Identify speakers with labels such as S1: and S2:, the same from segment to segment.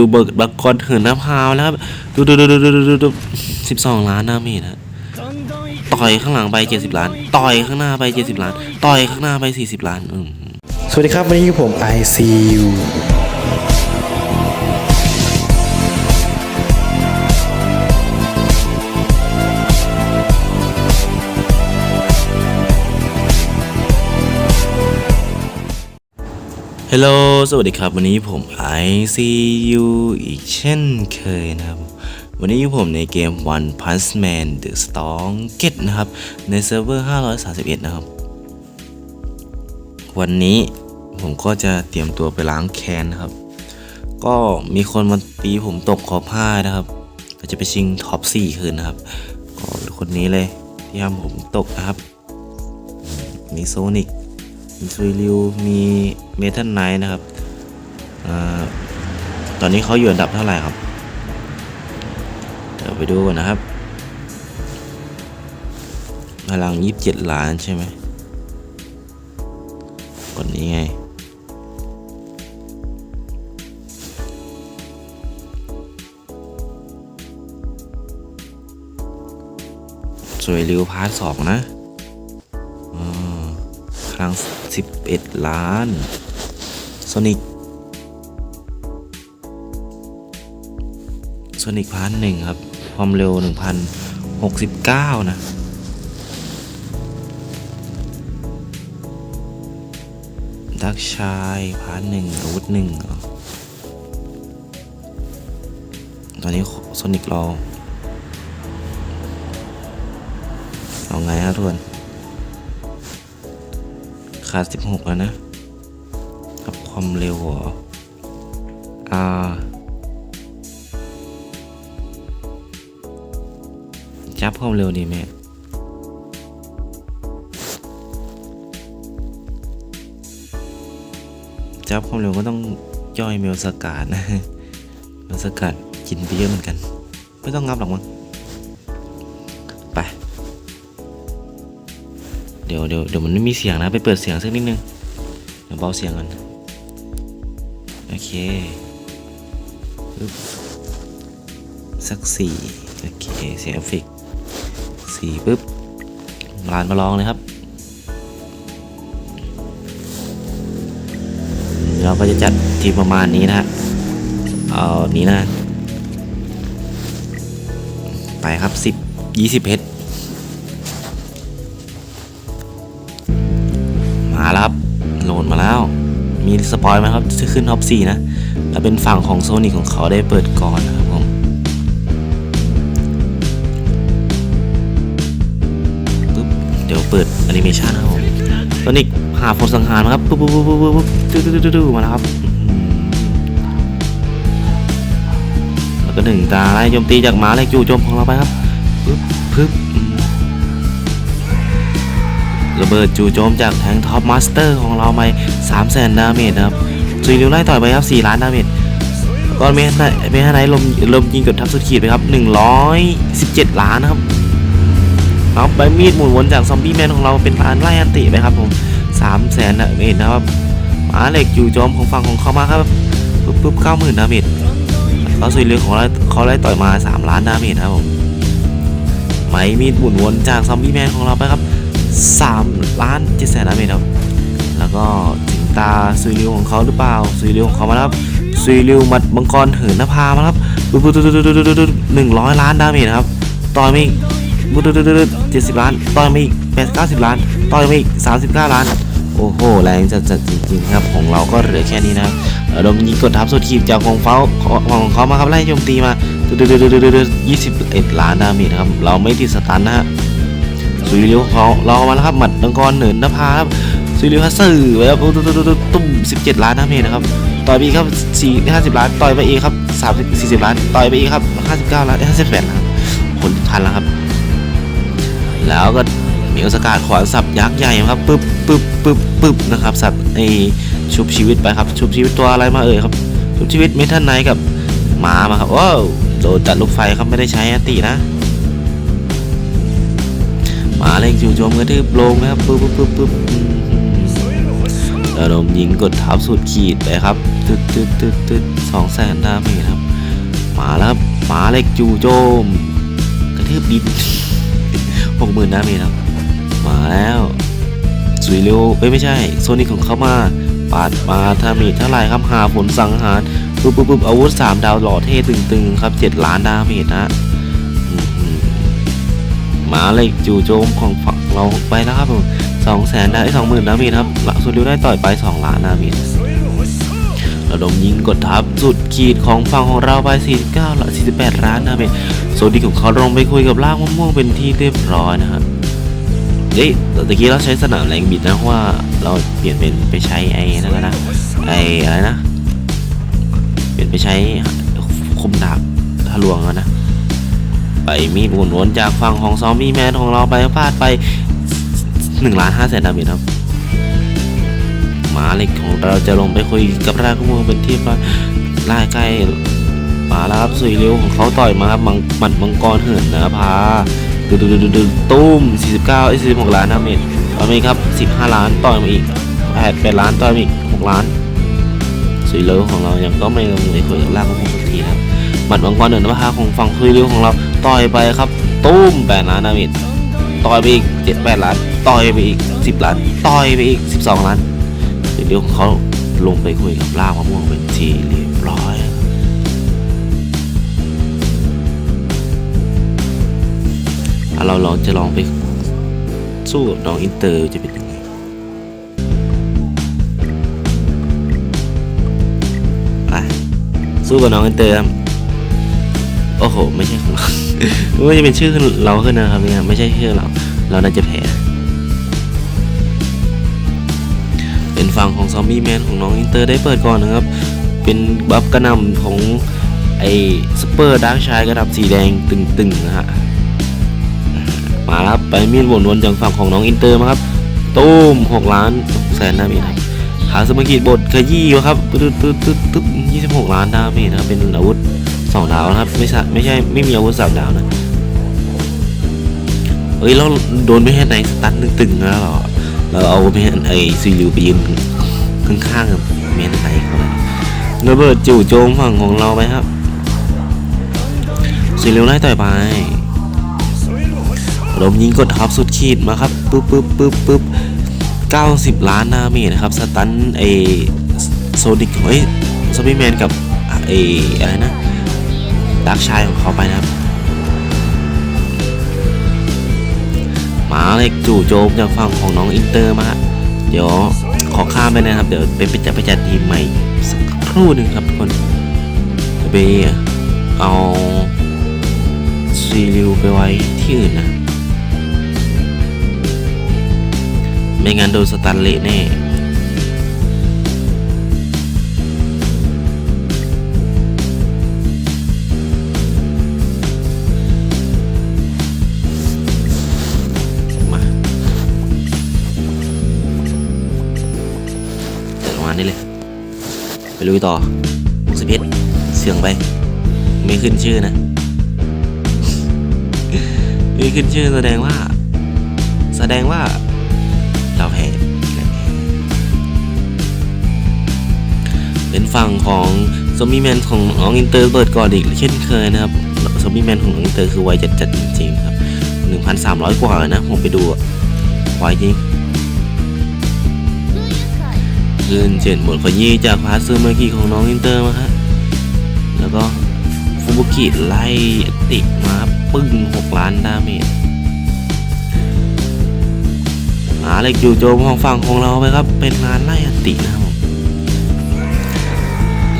S1: ดูเบิกบักกอนเหินน้ำพาวแล้วครับดูดูดูดูดูดูดูสิบสองล้านดามีนะต่อยข้างหลังไปเจ็ดสิบล้าน ต่อยข้างหน้าไปเจ็ดสิบล้าน ต่อยข้างหน้าไปสี่สิบล้านอืม
S2: สวัสดีครับ วันนี้ผม ICU
S1: ฮัลโหล สวัสดีครับ วันนี้ผม ICU อีกเช่นเคยนะครับ วันนี้อยู่ผมในเกม One Punch Man The Strong Get นะครับ ในเซิร์ฟเวอร์ 531 นะครับ วันนี้ผมก็จะเตรียมตัวไปล้างแค้นนะครับ ก็มีคนมาตีผมตกขอบผ้านะครับก็จะไปชิงท็อป 4 คืนนะครับ ก็คนนี้เลยที่ทำผมตกนะครับ มีโซนิก มีซูริวมีเมทัลไนท์นะครับอตอนนี้เขาอยู่อันดับเท่าไหร่ครับ เดี๋ยวไปดูกันนะครับ พลังยี่สิบเจ็ดล้านใช่ไหมกดนี้ไงสวยริวพาร์ทสองนะ พลังสิบเอ็ดล้านโซนิกโซนิกพาร์ทหนึ่งครับ ความเร็วหนึ่งพันหกสิบเก้านะดักชายพาร์ทหนึ่งอาวุธหนึ่งตอนนี้โซนิกเราเอาไงครับทุกคน ขาด16 แล้วนะ กับความเร็วหรออ่าจับความเร็วดีไหมจับความเร็วก็ต้องย่อยเมลสกัดนะ เมลสกัดกินไปเยอะเหมือนกัน ไม่ต้องงับหรอกมั้ง ดี๋ยวเดี๋ยวเดี๋ยวมันไม่มีเสียงนะไปเปิดเสียงสักนิดนึงเดี๋ยวเบาเสียงก่อนโอเคสักสี่โอเคเสียงฟเฟกสี่ปึ๊บลานมาลองเลยครับ เราก็จะจัดทีประมาณนี้นะฮะเอานี้นะ ไปครับสิบยี่สิบเพชร ดดมาแล้ว มีสปอยไหมครับจะขึ้นท็อป4นะแต่เป็นฝั่งของโซนิกของเขาได้เปิดก่อนนะครับผมปุ๊บเดี๋ยวเปิดแอนิเมชันนะครับผมโซนิกหาผลสังหารนะครับปุ๊บปุ๊บปุ๊บปุ๊บปุ๊บดูดูดูมาแล้วครับแล้วก็หนึ่งตาไล่โจมตีจากหมาเล็กจู่โจมของเราไปครับปึ๊บปึ๊บ ระเบิดจู่โจมจากแทงท็อปมาสเตอร์ของเราไป3 0 0 0 0ดาเมจนะครับซุยริวไล่ต่อยไปครับ 4 ล้านดาเมจก็เมทไนเมทไนลมลมยิงกดทับสุดขีดไปครับ 117 ล้านนะครับเอาไปมีดหมุนวนจากซอมบี้แมนของเราเป็นการไล่อันติไปครับผม3 0 0 0 0 0ดาเมจนะครับมาเหล็กจู่โจมของฝั่งของเขามาครับปุ๊บปุ๊บเก้าหมื่นดาเมจแล้วซุยริวของเราเขาไล่ต่อยมา 3 ล้านดาเมจนะครับผมไหมมีดหมุนวนจากซอมบี้แมนของเราไปครับ 3 ล้าน7แสนดาเมจครับ แล้วก็ถึงตาซุยริวของเขาหรือเปล่าซุยริวของเขามาแล้วครับซุยริวมัดมังกรเหินนภามาครับปุ๊บปุ๊บปุ๊บปุ๊บปุ๊บปุ๊บหนึ่งร้อยล้านดาเมจครับต่อยมาอีกปุ๊บปุ๊บปุ๊บปุ๊บเจ็ดสิบล้านต่อยมาอีกแปดเก้าสิบล้านต่อยมาอีกสามสิบเก้าล้านโอ้โหแรงจัดจัดจริงๆครับของเราก็เหลือแค่นี้นะครับระดมยิงกดทับสุดขีดจากของเขาของเขามาครับไล่โจมตีมายี่สิบเอ็ดล้านดาเมจครับเราไม่ติดสตันนะฮะ ซุยเลียวเขาเรามาแล้วครับหมัดมังกรเหนินนภาครับซุยเลียวฮัสสื่อไว้ครับตุ้มตุ้มตุ้มตุ้มสิบเจ็ดล้านดาเมนะครับ ต่อยไปอีครับสี่ห้าสิบล้าน ต่อยไปเอครับสามสิบสี่สิบล้าน ต่อยไปเอครับห้าสิบเก้าล้านห้าสิบแปดล้านผลพันแล้วครับ แล้วก็มีโอสกาดขวานสับยักษ์ใหญ่ครับปึ๊บปึ๊บปึ๊บปึ๊บนะครับสับไอชุบชีวิตไปครับ ชุบชีวิตตัวอะไรมาเอ่ยครับชุบชีวิตเมทัลไนท์กับหมามาครับว้าวโดนจัดลูกไฟครับไม่ได้ใช้อตินะ หมาเล็กจู่โจมกระทืบลงนะครับปึ๊บปึ๊บปึ๊บปึ๊บอืมระดมยิงกดทับสุดขีดไปครับตึ๊ดตึ๊ดตึ๊ดตึ๊ดสองแสนดาเมจครับมาแล้วครับหมาเล็กจู่โจม กระทืบดินหกหมื่นดาเมจครับมาแล้วสุยเร็วเอ้ยไม่ใช่ โซนิกของเขามาปาดมาทามีเท่าไรครับหาผลสังหารปุ๊บปุ๊บปุ๊บอาวุธ 3 ดาวหล่อเท่ตึงๆ ครับ 7 ล้านดาเมจนะ มาเล็กจู่โจมของฝั่งเราไปแล้วครับผมสองแสนได้สองหมื่นดาเมจครับสุดร็วได้ต่อยไป2ล้านดาเมจระดมยิงกดทับสุดขีดของฝั่งของเราไป 49ละ48ล้านนะเมโซดีของเขาลงไปคุยกับล่างมะม่วงเป็นที่เรียบร้อยนะฮะเฮ้ยต่ตะกี้เราใช้สนามแรงบิดนะเพราะว่าเราเปลี่ยนเป็นไปใช้ไอ้นั่นแล้วนะไอ้อะไรนะ เปลี่ยนไปใช้คมดาบทะลวงแล้วนะ ไปมีดวนๆจากฝั่งของซอมบี้แมนของเราไปพลาดไป1ล้าน5แสนดาเมจครับหมาเหล็กของเราจะลงไปคุยกับรากขโมยเป็นที่ร้อยล่าใกล้มาแล้วครับสุยเร็วของเขาต่อยมาครับมังมัดมังกรเหินนะพาดึดึดึดึดึตุ้ม 49ไอ้46ล้านดาเมจต่อมาอีกครับ 15 ล้านต่อยมาอีก8 8ล้านต่อยมาอีก 6 ล้านสุยเร็วของเรายังก็ไม่ลงเลยคุยกับรากขโมยสักทีนะครับมัดมังกรเหินนะพาของฝั่งสุยเร็วของเรา ต่อยไปครับ ตุ้ม8ล้านดาเมจต่อยไปอีก7 8ล้าน ต่อยไปอีก10ล้าน ต่อยไปอีก12ล้าน เดี๋ยวเขาลงไปคุยกับล่ามะม่วงเป็นทีเรียบร้อยเราลองจะลองไปสู้กับน้องอินเตอร์จะเป็นยังไงไปสู้กับน้องอินเตอร์ครับ โอ้โห ไม่ใช่ของเราไม่จะเป็นชื่อเราขึ้นนะครับเนี่ยไม่ใช่ชื่อเรา เราน่าจะแพ้เป็นฝั่งของซอมบี้แมนของน้องอินเตอร์ได้เปิดก่อนนะครับ เป็นบัฟกระนำของไอ้สเปอร์ดาร์กชายกระดับสีแดงตึงๆนะฮะมาครับไปมีดวนๆจากฝั่งของน้องอินเตอร์มาครับตุ้ม6ล้านแสนดาเมจครับหาสมกิบทขยี้วะครับตึ๊ดตึ๊ดตึ๊ดตึ๊ดยี่สิบหกล้านดาเมจนะครับเป็นอาวุธ สองดาวนะครับ ไม่ใช่ไม่ใช่ไม่มีอาวุธสามดาวนะเฮ้ยเราโดนไม่แค่ไหนสตันตึงๆแล้วเหรอเราเอาแมนไอซีริวไปยืนข้างๆกับแมนไอเขาเลยระเบิดจู่โจมฝั่งของเราไปครับซีริวไล่ต่อยไปลมยิงกดทับสุดขีดมาครับปึ๊บปึ๊บปึ๊บปึ๊บ90ล้านดาเมจนะครับสตันไอโซนิกเฮ้ยซอมบี้แมนกับไออะไรนะ ดาร์กชายของเขาไปนะครับหมาเล็กจู่โจมจากฝั่งของน้องอินเตอร์มา เดี๋ยวขอข้ามไปนะครับ เดี๋ยวไปไปจัดไปจัดทีมใหม่สักครู่หนึ่งครับทุกคนจะไปเอาซีริวไปไว้ที่อื่นนะ ไม่งั้นโดนสตันเละแน่ ลุยต่อสิเพชรเสียงไป ไม่ขึ้นชื่อนะ ไม่ขึ้นชื่อแสดงว่า แสดงว่า เราแพ้เป็นฝั่งของซอมบี้แมนของน้องอินเตอร์เปิดก่อนอีกเช่นเคยนะครับซอมบี้แมนของน้องอินเตอร์คือไวจัดจริงๆครับ 1,300 กว่าเลยนะผมไปดูไวจริง ขึ้นเจ็ดหมดขยี้จากพาซึมากิของน้องอินเตอร์มาฮะแล้วก็ฟูบุกิไล่ติมาปึ้ง 6 ล้านดาเมจหาเล็กจู่โจมของฝั่งของเราไปครับ เป็นงานไล่อตินะครับ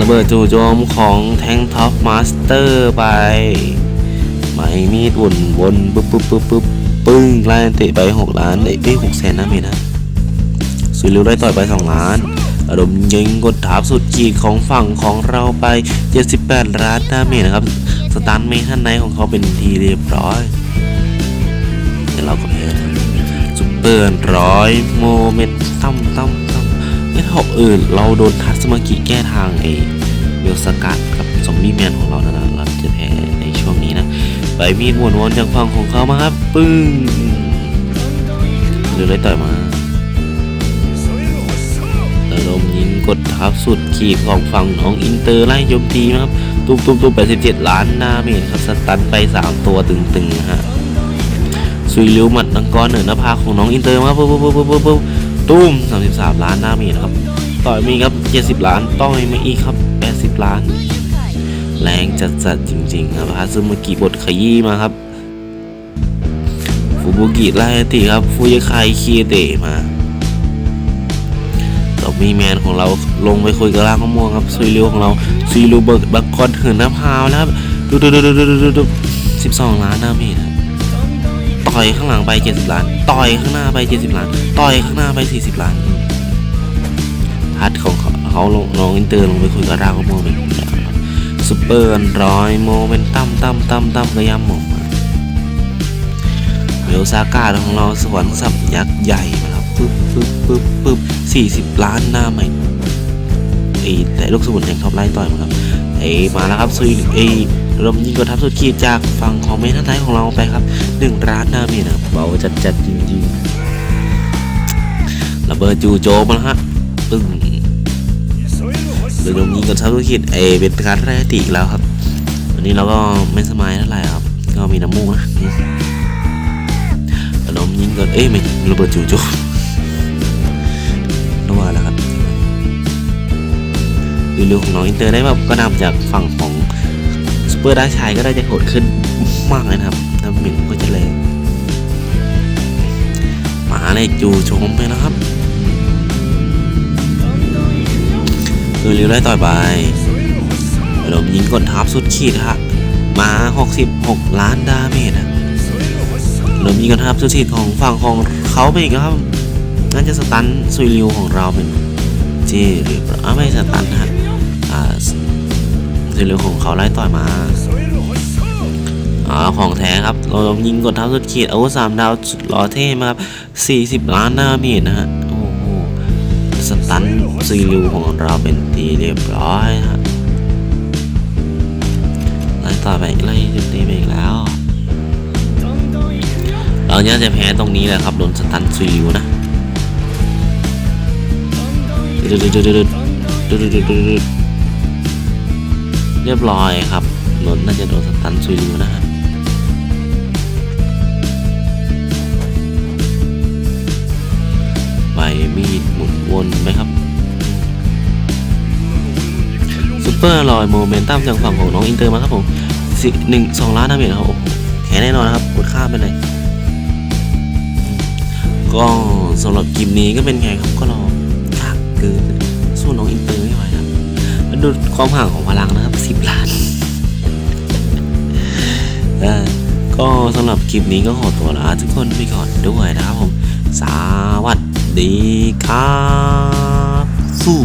S1: ระเบิดจู่โจมของแทงท็อปมาสเตอร์ไปไม่มีดวนวนปุ๊บปุ๊บปุ๊บปุ๊บปึ้งไล่อติไป 6 ล้านได้ได้6แสนดาเมจนะสุริวได้ต่อยไป 2 ล้าน อารมณ์ยิงกดทับสุดขีดของฝั่งของเราไป 78 ล้านดาเมจนะครับ สตันเมทันไนของเขาเป็นทีเรียบร้อยแต่เราก็แพ้ซุปเปอร์ร้อยโมเมนตัมตัมตัมไม่เท่าอื่น เราโดนทัสมากิแก้ทางไอ้เบลสกัดกับซอมบี้แมนของเรานะเราจะแพ้ในช่วงนี้นะไปมีดวนวนๆจากฝั่งของเขามาครับ ปึ้งหรือได้ต่อยมา กดทับสุดขีดของฝั่งน้องอินเตอร์ไล่โจมตีนะครับตุ้มตุ้มตุ้ม87ล้านดาเมจครับสตันไป3ตัวตึงๆนะฮะซุยลิวหมัดนังกรเหนือหน้าผากของน้องอินเตอร์มาปุ๊บปุ๊บปุ๊บปุ๊บปุ๊บตุ้ม33ล้านดาเมจครับต่อยมีครับ70ล้านต่อยมาอีกครับ80ล้าน แรงจัดๆจริงๆครับฮาซึมากิบทขยี้มาครับฟูบุกิไล่ติครับฟูยาคายคีเตะมา มีแมนของเราลงไปคุยกับร่างมะม่วงครับซุยเรียวของเราซุยเรีวเบิร์กบักกอนเหินน้ำพาวแล้วครับดูดูดูดูดูดูดูสิบสองล้านดาเมจต่อยข้างหลังไปเจ็ดสิบล้าน ต่อยข้างหน้าไปเจ็ดสิบล้าน ต่อยข้างหน้าไปสี่สิบล้านพัดของเขาเขาลงน้องอินเตอร์ลงไปคุยกับร่างมะม่วงเป็นซุปเปอร์ร้อยโมเมนตัมตัมตัมตัมกระยำหมก เวลซาก้าของเราสวรรค์สับยักษ์ใหญ่มาแล้วปึ๊บปึ๊บปึ๊บปึ๊บสี่สิบล้านหน้าใหม่ไอ้แต่ลูกสมุนแห่งท็อปไลน์ต่อยมาครับไอ้มาแล้วครับซุยไอ้ลมยิงกดทับสุดขีดจากฝั่งของเมทันไทยของเราไปครับหนึ่งล้านหน้าเมตรครับเบาจัดจัดจริงๆระเบิดจูโจมาแล้วฮะปึ้งโดยลมยิงกดทับสุดขีดเอเป็นการแรกติอีกแล้วครับวันนี้เราก็ไม่สมายเท่าไหร่ครับ ก็มีน้ำมูกนะ ขนมยิงก่อนเอ้ยไม่ระเบิดจู่โจมนัวแล้วครับรีวิวของน้องอินเตอร์ได้แบบก็นำจากฝั่งของซูเปอร์ด้าชายก็ได้จะโหดขึ้นมากเลยนะครับน้ำหมิ่นก็จะแรงมาเลยจู่โจมไปนะครับรีวิวได้ต่อยไปขนมยิงกดทับสุดขีดฮะมา 66 ล้านดาเมจอะ เริ่มมีกันครับสุดทีของฝั่งของเขาไปอีกครับน่าจะสตันซุยริวของเราเป็นเจหรืออะไม่สตันฮะอ่าซุยริวของเขาไล่ต่อยมาอ่าของแท้ครับ เรายิงกดทับสุดขีดอาวุธสามดาวสุดหล่อเท่มากครับ40 ล้านหน้าเมตรนะฮะ โอ้โห สตันซุยริวของเราเป็นทีเรียบร้อยฮะไล่ต่อไปไล่จุดตีไปอีกแล้ว เนี่ยจะแพ้ตรงนี้แหละครับโดนสตันซิลิวนะเรียบร้อยครับโดนน่าจะโดนสตันซิลิวนะฮะใบมีดหมุนวนไหมครับซูเปอร์ลอยโมเมนตัมจากฝั่งของน้องอินเตอร์มาครับผมสิหนึ่งสองล้านดาเมจครับโอ้โหแพ้แน่นอนนะครับกดข้ามไปเลย ก็สำหรับคลิปนี้ก็เป็นไงครับก็รอยากเกินสู้น้องอินเตอร์ไม่ไหวครับแล้วดูความห่างของพลังนะครับสิบล้านก็สำหรับคลิปนี้ก็ขอตัวลาทุกคนไปก่อนด้วยนะครับผม สวัสดีครับ สู้